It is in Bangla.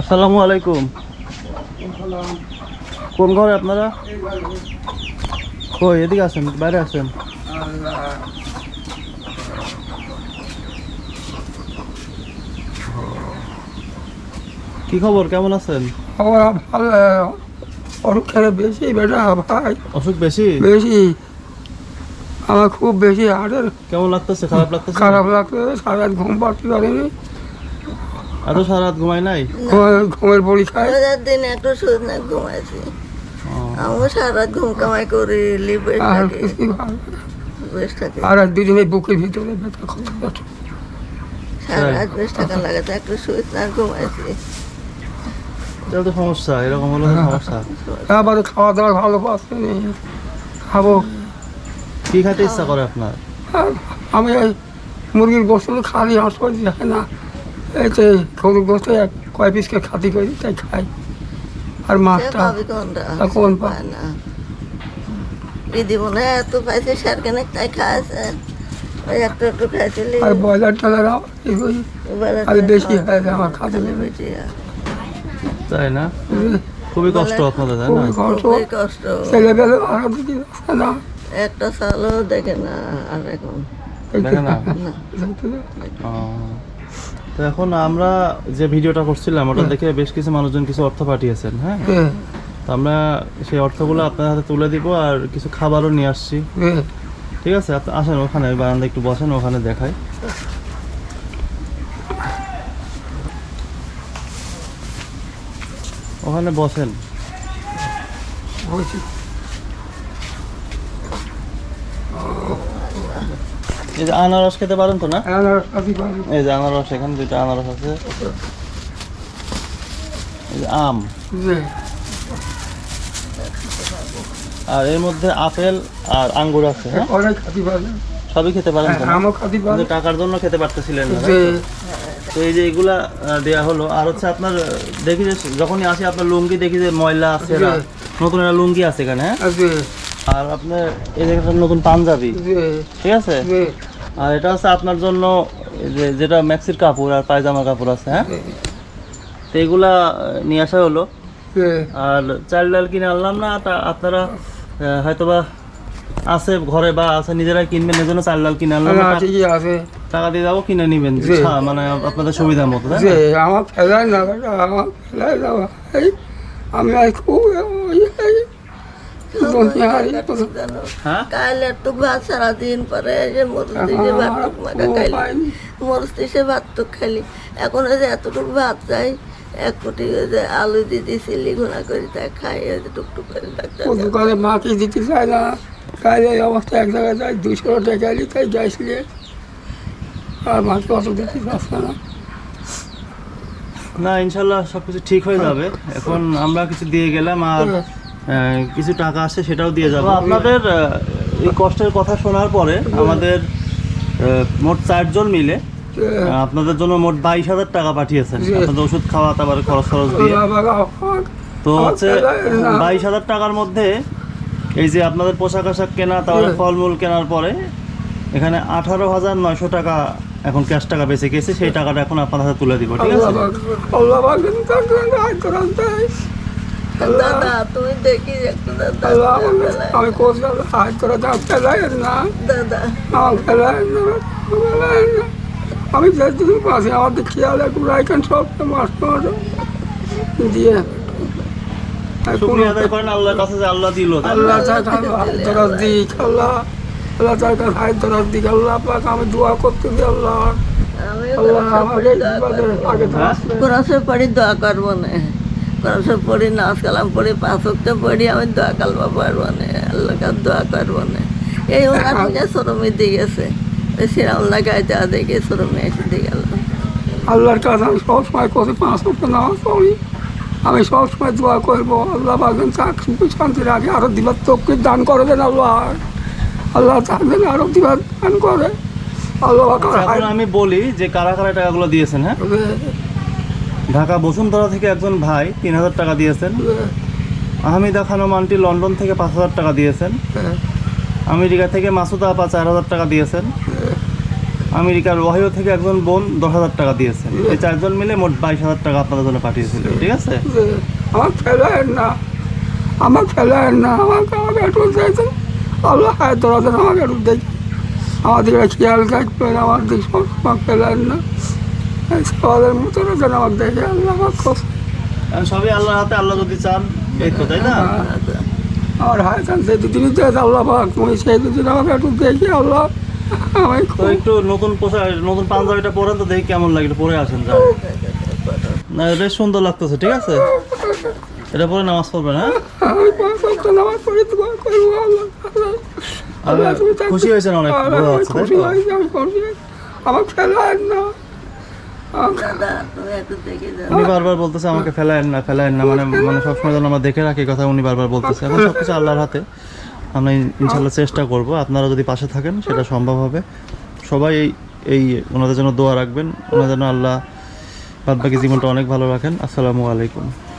আসসালামু আলাইকুম। কোন ঘরে আপনারা? কই এদিকে আসেন বাইরে আসেন। কি খবর কেমন আছেন? ওরা ভালো অসুখ খেলে বেশি বেটা ভাই। অসুখ বেশি? বেশি। আমার খুব বেশি হার্টের কেমন লাগতেছে? খারাপ লাগতেছে? খারাপ লাগছে সারা ঘুম পাচ্ছি পারিনি। এত সারা রাত ঘুমাই নাই? ঘুমের- ঘুমের পরীক্ষায় রোজার দিন একটু সুদ না ঘুমাইছি। আমিও সারা রাত ঘুম কামাই করি লিবে আর আর দুদিনে বুকের ভিতরে ব্যথা সারা রাত বেশ টাকা লাগাতে একটু সুদ না ঘুমাইছি। তো সমস্যা এরকম হলো সমস্যা। আবার খাওয়া দাওয়া ভালো পাচ্ছি নি। খাব। কি খেতে ইচ্ছা করে আপনার? আর আমি মুরগির গোস্ত খালি হাঁস করে না। এই যে গরুর গোস্ত এক কয় পিসকে খাতি করি তাই খাই। আর মাছটা তা কোন পায় না। দিদি মনে হয় এত পাইছে স্যার কেন তাই ওই একটু একটু খাইছিলি। আর ব্রয়লার টয়লার আর বেশি আমার খাতে বেশি। তাই না? খুবই কষ্ট আপনাদের তাই না? খুবই কষ্ট। কষ্ট। আরও না। একটা সালও দেখে না আর এখন। দেখে না? তো এখন আমরা যে ভিডিওটা করছিলাম ওটা দেখে বেশ কিছু মানুষজন কিছু অর্থ পাঠিয়েছেন হ্যাঁ? হ্যাঁ, তো আমরা সেই অর্থগুলো আপনার হাতে তুলে দিব আর কিছু খাবারও নিয়ে আসছি। ঠিক আছে? আপনি আসেন ওখানে বারান্দা একটু বসেন ওখানে দেখাই। ওখানে বসেন। এই যে আনারস খেতে পারেন তো না? আনারস এই যে আনারস এখানে দুইটা আনারস আছে। এই যে আম। আর এর মধ্যে আপেল আর আঙ্গুর আছে হ্যাঁ? অনেক খাতি পারি। সবই খেতে পারেন তো আমও খাতি পারি। টাকার জন্য খেতে পারতেছিলেন না তো? এই যে এগুলা দেয়া হলো আর হচ্ছে আপনার দেখি যে যখনই আসি আপনার লুঙ্গি দেখি যে ময়লা আছে নতুন একটা লুঙ্গি আছে এখানে হ্যাঁ? আর আপনার এই একটা নতুন পাঞ্জাবি। ঠিক আছে? আর এটা হচ্ছে আপনার জন্য যেটা ম্যাক্সির কাপড় আর পায়জামা কাপড় আছে হ্যাঁ? তো এগুলা নিয়ে আসা হলো। আর চাল ডাল কিনে আনলাম না তা আপনারা হয়তোবা আছে ঘরে বা আছে নিজেরা কিনবেন এজন্য চাল ডাল কিনে আনলাম। না, না, আছে। টাকা দিয়ে যাব কিনে নিবেন। মানে আপনাদের সুবিধা মতো আমার ফেলাই না আমার না ভাই। আমি খুব হ্যাঁ কাল একটু ভাত সারাদিন পরে যে মরস্তি যে ভাত টুক মাখা। ভাত টুক খাইলি এখন যে এতটুকু ভাত চাই এক কোটি আলু দিদি চিলি ঘোনা করে তা খাই টুকটুক করে ডাক্তার দোকানে দিতে চায় না কাজে এই অবস্থা এক জায়গায় যায় দুশো টাকা এলি তাই যাইছিলে আর মাকে অত দিতে চাচ্ছে না না ইনশাল্লাহ সবকিছু ঠিক হয়ে যাবে এখন আমরা কিছু দিয়ে গেলাম আর আহ, কিছু টাকা আসে সেটাও দিয়ে যাব। আপনাদের এই কষ্টের কথা শোনার পরে আমাদের মোট চারজন মিলে আপনাদের জন্য মোট বাইশ হাজার টাকা পাঠিয়েছেন। আপনাদের ওষুধ খাওয়া তারপরে খরচ খরচ দিয়ে। তো হচ্ছে বাইশ হাজার টাকার মধ্যে এই যে আপনাদের পোশাক আশাক কেনা তারপরে ফলমূল কেনার পরে এখানে আঠারো হাজার নয়শো টাকা এখন ক্যাশ টাকা বেঁচে গেছে সেই টাকাটা এখন আপনার হাতে তুলে দিব ঠিক আছে? দাদা তুমি দেখি দাদা আমি কোথাও যাব, করে দাও, ফেলায় না। দাদা। আমার ফেলায় না, ফেলায় না। আমি যেটুকু পাচ্ছি আমাদের খেয়াল একটু রাখেন সব মাস দিয়ে। কাছে আল্লাহ দিল আল্লাহ তার কাছে হাত ধরার দিক আল্লাহ। আল্লাহ তার কাছে হাত ধরার দিক। আল্লাহ পাক আমি দোয়া করতে দিই আল্লাহ। আমি আল্লাহ আমাকে আগে হ্যাঁ? পড়ি দোয়া করব না। কোরআন পড়ি নাচ কালাম পড়ি পাঁচ ওয়াক্ত পড়ি আমি দোয়া কালবা পারব না আল্লাহ দোয়া করব না এই ওনার থেকে সরমি দিয়ে গেছে। শ্রীরামলা গাইতে দেখে সরমি এসে দিয়ে গেল। আল্লাহর কাছে আমি সবসময় করে পাঁচ মিনিট নামাজ পড়ি। আমি সবসময় দোয়া করব আল্লাহ পাকেন চাক সুখে শান্তি রাখে আরও দিবার তোকে দান করবেন আল্লাহ। আল্লাহ থাকবেন আরও দিবার দান করে। আল্লাহ আমার আমি বলি যে কারা কারা টাকাগুলো দিয়েছেন হ্যাঁ? ঢাকা বসুন্ধরা থেকে একজন ভাই তিন হাজার টাকা দিয়েছেন। আহমেদা খানম আন্টি লন্ডন থেকে পাঁচ হাজার টাকা দিয়েছেন। আমেরিকা থেকে মাসুদা আপা চার হাজার টাকা দিয়েছেন। আমেরিকার ওহাইও থেকে একজন বোন দশ হাজার টাকা দিয়েছেন। এই চারজন মিলে মোট বাইশ হাজার টাকা আপনাদের জন্য পাঠিয়েছিল ঠিক আছে? আমার ফেলায়েন না। আমার ফেলায়েন না। আমাকে আমাকে একটু দেখেন আল্লাহ হায় আমাকে একটু দিকে খেয়াল রাখবেন আমার দিকে সবসময় ফেলায়েন না। সবাদের মতো যেন আমার দেখে আল্লাহ আমার কষ্ট কারণ সবই আল্লাহর হাতে আল্লাহ যদি চান এই তো তাই না? আমার হায় চান সেই দুদিনই দেখে আল্লাহ পাক তুমি সেই দুদিন আমাকে একটু দেখি আল্লাহ। আমি তো একটু নতুন পোশাক নতুন পাঞ্জাবিটা পরেন তো দেখি কেমন লাগে একটু পরে আসেন যান। না বেশ সুন্দর লাগতেছে ঠিক আছে? এটা পরে নামাজ পড়বেন হ্যাঁ? নামাজ পড়ি দোয়া করব আল্লাহ আল্লাহ। খুশি হয়েছেন অনেক খুশি তো? হয়েছি আমি খুশি আমার ফেলায়েন না আমাকে দাদা তুমি একটু দেখে যাও উনি বারবার বলতেছে আমাকে ফেলায়েন না ফেলায়েন না মানে মানে সবসময় যেন আমরা দেখে রাখি কথা, উনি বারবার বলতেছে। এখন সব কিছু আল্লাহর হাতে। আমরা ইন- ইনশাল্লাহ চেষ্টা করব, আপনারা যদি পাশে থাকেন, সেটা সম্ভব হবে। সবাই এই এই ওনাদের জন্য দোয়া রাখবেন ওনাদের জন্য আল্লাহ বাদবাকি জীবনটা অনেক ভালো রাখেন। আসসালামু আলাইকুম।